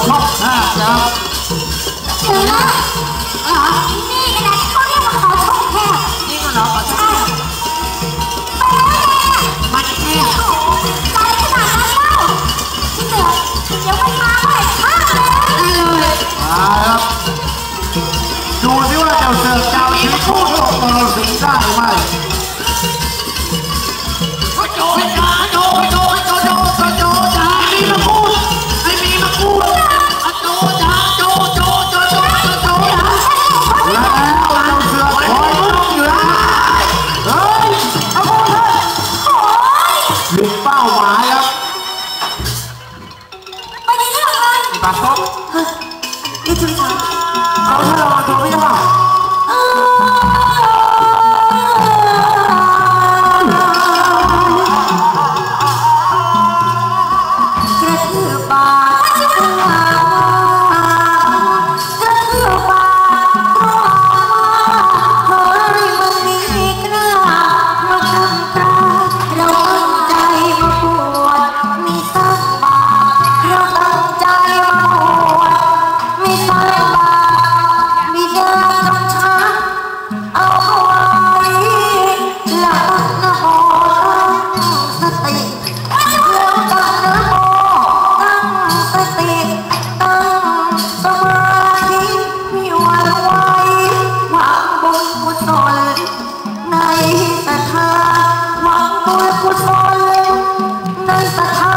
คือเขาช่องแคบนะครับเดี๋ยวนะอะนี่กระเขาเรียกว่าเขาช่องแคบนี่ก็เหรอใช่ไปแล้วเนี่ยมันแค่ใจขนาดนั้นเล่าพี่เสือเดี๋ยวมันมาเมื่อไหร่ฆ่าเลยเลยมาครับดูสิว่าเจ้าเสือเจ้าชีวิตคู่ของนรสิงได้ไหม ใ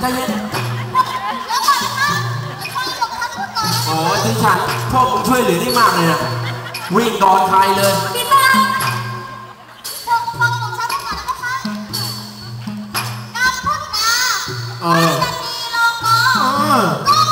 ใจเย็นโอ้ยที่ฉันพวกมึงช่วยเหลือได้มากเลยนะวิ่งก่อนใครเลยพี่ป้าเออเออนะ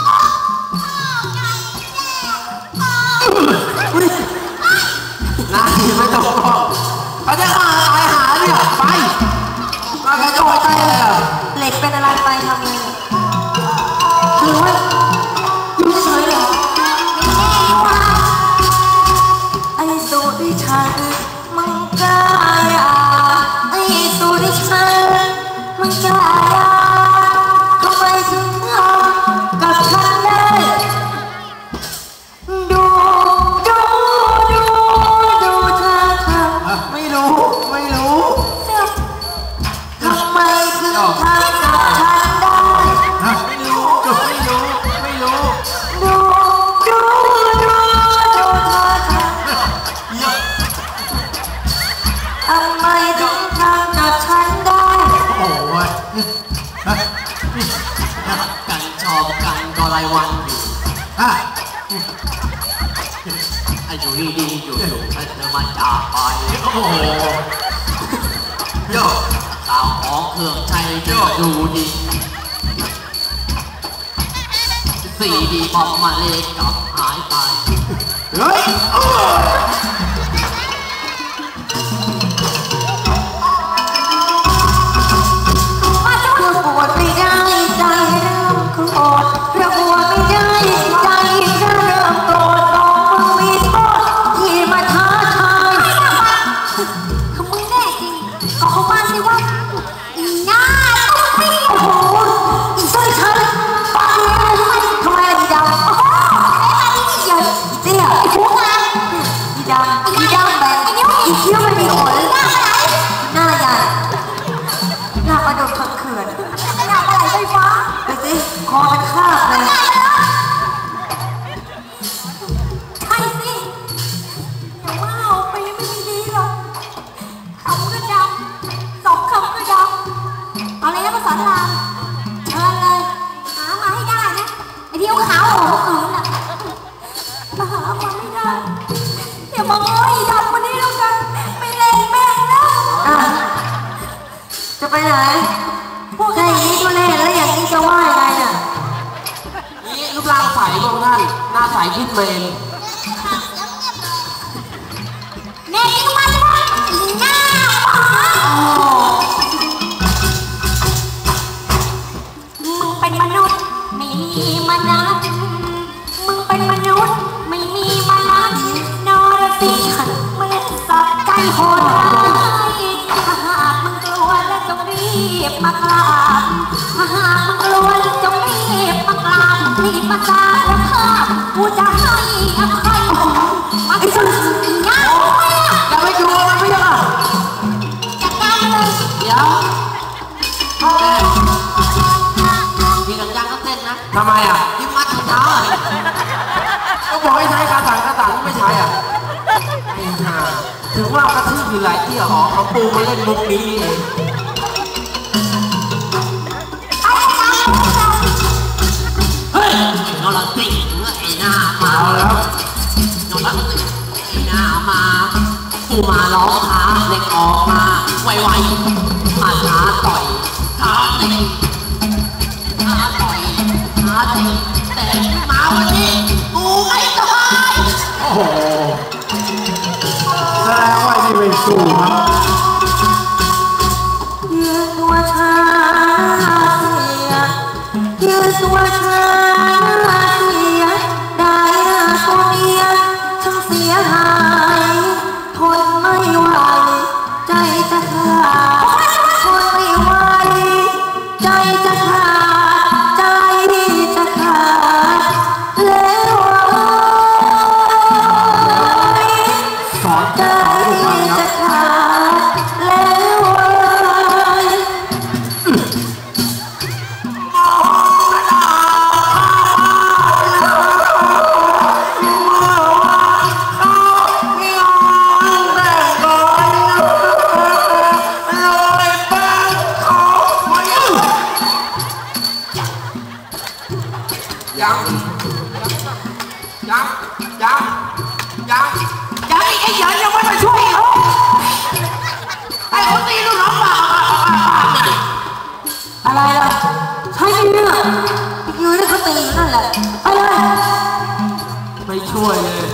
ดีๆอยู่ๆไอ้เธอมาจากไปโอ้โหโยกสาวของเครื่องใช้โยกดูดีสีดีพอมาเล็กกับหายไปเฮ้ย เขาบ้านสิว่าอีหน้าต้องไม่โอ้โหอีสร้อยเธอปากเลยทำไมทำไมอีดำโอ้โหไอ้ตานี่เหี้ยเตี้ยไอ้หัวงานอีดำอีดำแบบอีคิ้วมันมีขนหน้าอะไหนหน้าใหญ่หน้าประดุจขังเขื่อนหน้าปลาไหลไฟฟ้าดูสิคอเป็นคาบเลย มาหามัไม่ได้อย่ามาอ้อยดับวันนี้แล้วกัน ไม่เล่นแมงแล้วจะไปไหนพวกแค่นี้ก็เล่นแล้วอย่างนี้จะว่ายไงน่ะนี่ลูกรางใสพวกท่านหน้าใส่คิดเมน มาจาแล้วข้ากูจะให้อภัยมาสุดงานอย่าไปกลัวมันไม่ได้จัดการเลยเดี๋ยวม่ทีหลังยังก็เต้นนะทำไมอะยิ้มมัดถุงเท้าอะก็บอกให้ใช้คาถังคาถังไม่ใช้อะถึงว่ากระทืบอยู่หลายที่อ๋อเขาปูมาเล่นมุกนี้นี่เอง น้าแล้วนรสิงห์ไอ้หน้ามากูมาร้องท้าเด็กออกมาไวๆมาท้าต่อยท้าตีท้าต่อยท้าตีแต่มาวันนี้กูไม่สบายโอ้โหแสดงว่านี่ไม่สู้ครับยืนตัวชาเสียยืนตัวชา ยังยังยังยังยังอีกไอ้หยันยังไม่มาช่วยอีกเหรอไอ้คนตีลูกน้องเปล่าเนี่ยอะไรล่ะใช่ไหมเนี่ยยืนให้เขาตีอยู่นั่นแหละไปเลยไม่ช่วยเลยไ